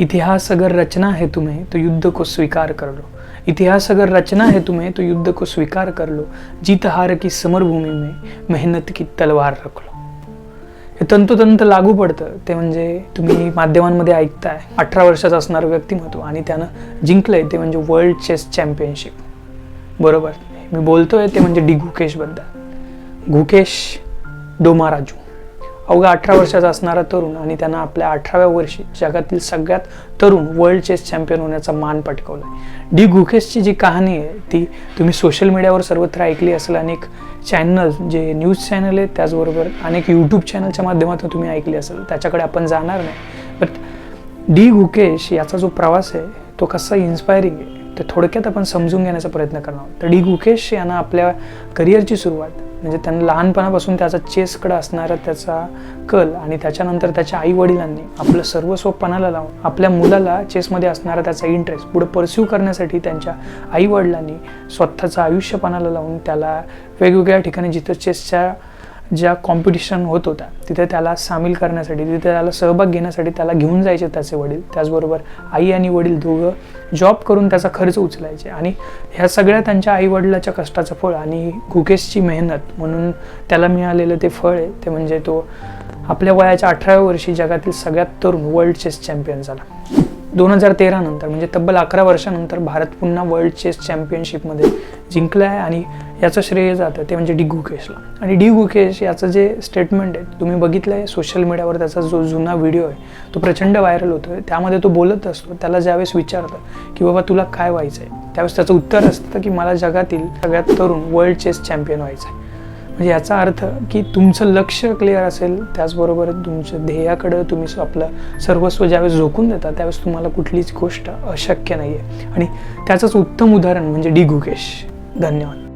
इतिहास अगर रचना है तुम्हें तो युद्ध को स्वीकार कर लो। इतिहास अगर रचना है तुम्हें तो युद्ध को स्वीकार कर लो। जीत हार की समरभूमी में मेहनत की तलवार रख लो। हे तंतोतंत लागू पडतं ते म्हणजे तुम्ही माध्यमांमध्ये ऐकताय अठरा वर्षाचं असणारं व्यक्तिमत्व आणि त्यानं जिंकलंय ते म्हणजे वर्ल्ड चेस चॅम्पियनशिप बरोबर? मी बोलतोय ते म्हणजे डी गुकेशबद्दल. गुकेश डोमाराजू. अवघ्या अठरा वर्षाचा असणारा तरुण आणि त्यानं आपल्या अठराव्या वर्षी जगातील सगळ्यात तरुण वर्ल्ड चेस चॅम्पियन होण्याचा मान पटकवला आहे. डी गुकेशची जी कहाणी आहे ती तुम्ही सोशल मीडियावर सर्वत्र ऐकली असेल अनेक चॅनल जे न्यूज चॅनल आहेत त्याचबरोबर अनेक यूट्यूब चॅनलच्या माध्यमातून तुम्ही ऐकली असेल. त्याच्याकडे आपण जाणार नाही. बट डी गुकेश याचा जो प्रवास आहे तो कसा इन्स्पायरिंग आहे ते थोडक्यात आपण समजून घेण्याचा प्रयत्न करणार आहोत. तर डी गुकेश यांना आपल्या करिअरची सुरुवात म्हणजे त्यांना लहानपणापासून त्याचा चेसकडं असणारा त्याचा कल आणि त्याच्यानंतर त्याच्या आई वडिलांनी आपलं सर्वस्व पणाला लावून आपल्या मुलाला चेसमध्ये असणारा त्याचा इंटरेस्ट पुढे परस्यू करण्यासाठी त्यांच्या आई वडिलांनी स्वतःचं आयुष्य पणाला लावून त्याला वेगवेगळ्या ठिकाणी जिथं चेसच्या ज्या कॉम्पिटिशन होत होत्या तिथे त्याला सामील करण्यासाठी तिथे त्याला सहभाग घेण्यासाठी त्याला घेऊन जायचे त्याचे वडील. त्याचबरोबर आई आणि वडील दोघं जॉब करून त्याचा खर्च उचलायचे. आणि ह्या सगळ्या त्यांच्या आई वडिलाच्या कष्टाचं फळ आणि गुकेशची मेहनत म्हणून त्याला मिळालेलं ते फळ आहे ते म्हणजे तो आपल्या वयाच्या अठराव्या वर्षी जगातील सगळ्यात तरुण वर्ल्ड चेस चॅम्पियन झाला. दोन हजार तेरा नंतर म्हणजे तब्बल अकरा वर्षानंतर भारत पुन्हा वर्ल्ड चेस चॅम्पियनशिपमध्ये जिंकलं आहे आणि याचं श्रेय जातं ते म्हणजे डी गुकेशला आणि डी गुकेश याचं जे स्टेटमेंट आहे तुम्ही बघितलं आहे सोशल मीडियावर त्याचा जो जुना व्हिडिओ आहे तो प्रचंड व्हायरल होतो आहे त्यामध्ये तो बोलत असतो त्याला ज्यावेळेस विचारतं की बाबा तुला काय व्हायचं आहे त्यावेळेस त्याचं उत्तर असतं की मला जगातील सगळ्यात तरुण वर्ल्ड चेस चॅम्पियन व्हायचं आहे म्हणजे याचा अर्थ की तुमचं लक्ष क्लिअर असेल त्याचबरोबर तुमच्या ध्येयाकडं तुम्ही आपलं सर्वस्व ज्यावेळेस झोकून देता त्यावेळेस तुम्हाला कुठलीच गोष्ट अशक्य नाही आहे आणि त्याचंच उत्तम उदाहरण म्हणजे डी गुकेश. धन्यवाद.